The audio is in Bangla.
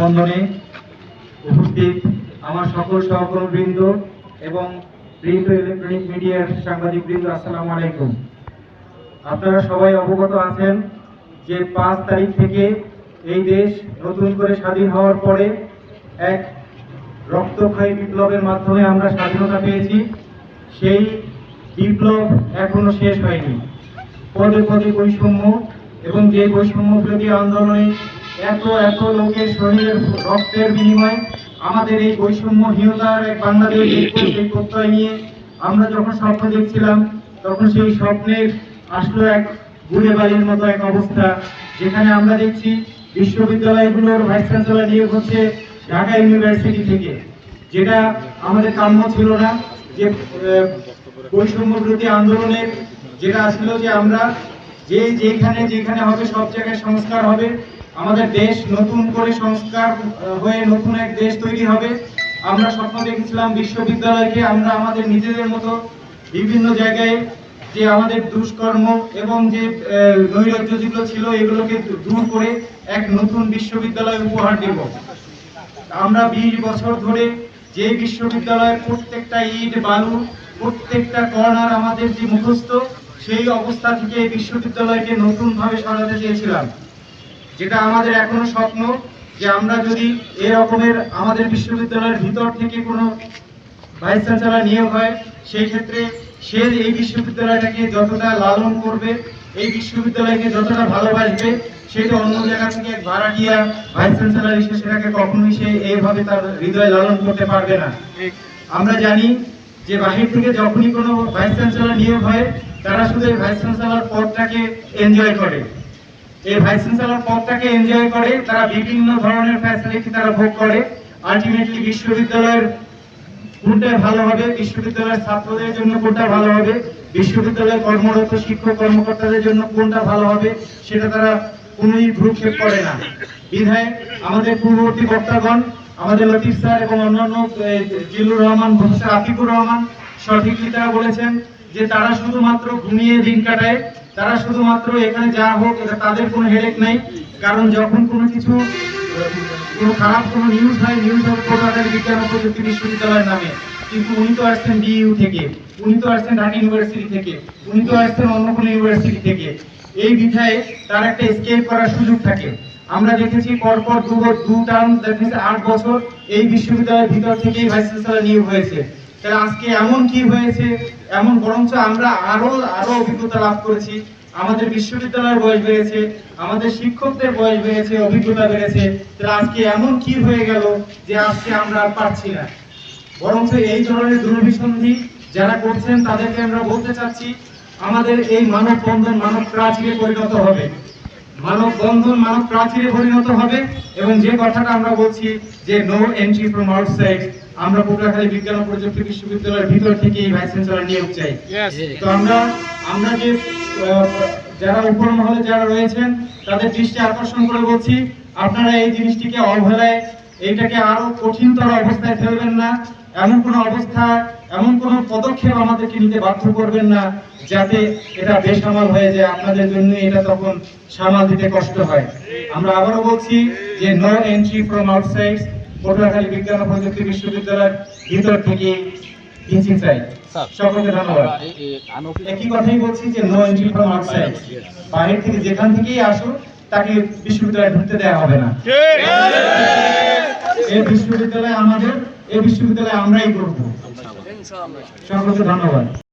বন্ধনে উপস্থিত আমার সকল সহকর্মীবৃন্দ এবং প্রিন্ট ইলেকট্রনিক মিডিয়ার সাংবাদিক বৃন্দ আসসালামু আলাইকুম। আপনারা সবাই অবগত আছেন যে পাঁচ তারিখ থেকে এই দেশ নতুন করে স্বাধীন হওয়ার পরে এক রক্তক্ষয়ী বিপ্লবের মাধ্যমে আমরা স্বাধীনতা পেয়েছি। সেই বিপ্লব এখনও শেষ হয়নি। পদে পদে বৈষম্য এবং যে বৈষম্য আন্দোলনে এত এত লোকের শরীরের রক্তের বিনিময়ে আমাদের এই বৈষম্যহীনতার এক বাংলাদেশ প্রত্যয় নিয়ে আমরা যখন স্বপ্ন দেখছিলাম, তখন সেই স্বপ্নের আসলো এক গুড়ে বালির মতো এক অবস্থা। যেখানে আমরা দেখছি বিশ্ববিদ্যালয়গুলোর ভাইস চ্যান্সেলর নিয়োগ হচ্ছে ঢাকা ইউনিভার্সিটি থেকে, যেটা আমাদের কাম্য ছিল না যে বৈষম্য বিরোধী আন্দোলনের, যেটা আসলো যে আমরা যে যেখানে যেখানে হবে সব জায়গায় সংস্কার হবে আমাদের দেশ নতুন করে সংস্কার হয়ে নতুন এক দেশ তৈরি হবে। আমরা স্বপ্ন দেখেছিলাম বিশ্ববিদ্যালয়কে, আমরা আমাদের নিজেদের মতো বিভিন্ন জায়গায় যে আমাদের দুষ্কর্ম এবং যে নৈরাজ্য ছিল, এগুলোকে দূর করে এক নতুন বিশ্ববিদ্যালয় উপহার দেব। আমরা বিশ বছর ধরে যে বিশ্ববিদ্যালয়ের প্রত্যেকটা ইট, বালু, প্রত্যেকটা কর্নার আমাদের যে মুখস্থ, সেই অবস্থা থেকে এই বিশ্ববিদ্যালয়কে নতুন ভাবে সাজাতে চেয়েছিলাম। যেটা আমাদের এখনও স্বপ্ন যে আমরা যদি এ রকমের আমাদের বিশ্ববিদ্যালয়ের ভিতর থেকে কোনো ভাইস চ্যান্সেলর নিয়োগ হয়, সেই ক্ষেত্রে সে এই বিশ্ববিদ্যালয়টাকে যতটা লালন করবে, এই বিশ্ববিদ্যালয়কে যতটা ভালোবাসবে, সেটা অন্য জায়গা থেকে এক ভাড়াটিয়া ভাইস চ্যান্সেলর এসে সেটাকে কখনোই সে এইভাবে তার হৃদয় লালন করতে পারবে না। আমরা জানি যে বাহির থেকে যখনই কোনো ভাইস চ্যান্সেলর নিয়োগ হয়, তারা শুধু ভাইস চ্যান্সেলর পদটাকে এনজয় করে। এই ভাইস চ্যান্সেলর পদটাকে এনজয় করে, তারা বিভিন্ন ধরনের ফ্যাসিলিটি তারা ভোগ করে। আলটিমেটলি বিশ্ববিদ্যালয়ের কোনটা ভালো হবে, বিশ্ববিদ্যালয়ের ছাত্রদের জন্য কোনটা ভালো হবে বিশ্ববিদ্যালয়ে কর্মরত শিক্ষক কর্মকর্তাদের জন্য কোনটা ভালো হবে, সেটা তারা কোনোই ভ্রুক্ষেপ করে না। বিধায় আমাদের পূর্ববর্তী বক্তাগণ, আমাদের লতিফ স্যার এবং অন্যান্য জিল্লুর রহমান, প্রফেসর আতিকুর রহমান, সঠিকই তারা বলেছেন যে তারা শুধুমাত্র ঘুমিয়ে দিন কাটায়, তারা শুধুমাত্র এখানে যা হোক তাদের কোনো হেডেক নাই। কারণ যখন কোনো কিছু, কোনো খারাপ কোনো নিউজ হয় নিউজ হবে কলকাতার বিজ্ঞান ও প্রযুক্তি বিশ্ববিদ্যালয়ের নামে। কিন্তু উনি তো আসছেন ডিইউ থেকে, উনি তো আসছেন ঢাকা ইউনিভার্সিটি থেকে, উনি তো আসছেন অন্য কোনো ইউনিভার্সিটি থেকে। এই বিধায় তার একটা স্কেপ করার সুযোগ থাকে। আমরা দেখেছি পরপর দু দু টার্ম দেখেছি আট বছর এই বিশ্ববিদ্যালয়ের ভিতর থেকেই ভাইস চ্যান্সেলর নিয়োগ হয়েছে। তাহলে আজকে এমন কি হয়েছে? এমন বরঞ্চ আমরা আরও আরও অভিজ্ঞতা লাভ করেছি। আমাদের বিশ্ববিদ্যালয়ের বয়স বেড়েছে, আমাদের শিক্ষকদের বয়স বেড়েছে, অভিজ্ঞতা বেড়েছে। তাহলে আজকে এমন কি হয়ে গেল যে আজকে আমরা আর পারছি না? বরঞ্চ এই ধরনের দুর্বিসন্ধি যারা করছেন, তাদেরকে আমরা বলতে চাচ্ছি, আমাদের এই মানব বন্ধন মানব প্রাচীরে পরিণত হবে। মানব বন্ধন মানব প্রাচীরে পরিণত হবে এবং যে কথাটা আমরা বলছি যে নো এন্ট্রি ফ্রম আউটসাইড আমরা পটুয়াখালী বিজ্ঞান ও প্রযুক্তি বিশ্ববিদ্যালয়ের ভিতর থেকে এই ভাইস চ্যান্সেলর নিয়োগ চাই। তো আমরা আমরা যে যারা উপর মহলে যারা রয়েছেন তাদের দৃষ্টি আকর্ষণ করে বলছি আপনারা এই জিনিসটিকে অবহেলায় এইটাকে আরও কঠিনতর অবস্থায় ফেলবেন না। এমন কোন অবস্থা এমন কোন পদক্ষেপ আমাদেরকে নিতে বাধ্য করবেন না যাতে এটা বেসামাল হয়ে যায়। আপনাদের জন্য এটা তখন সামাল দিতে কষ্ট হয়। আমরা আবারও বলছি যে no entry from outside Patuakhali বিজ্ঞান ও প্রযুক্তি বিশ্ববিদ্যালয়ের ভিতর থেকে টিচিং চাই। সকলকে ধন্যবাদ। একই কথাই বলছি যে নো এন্ট্রি ফ্রম আউটসাইড বাইরে থেকে যেখান থেকেই আসুক তাকে বিশ্ববিদ্যালয়ে ঢুকতে দেওয়া হবে না। এই বিশ্ববিদ্যালয় আমাদের এই বিশ্ববিদ্যালয় আমরাই করব। সকলকে ধন্যবাদ।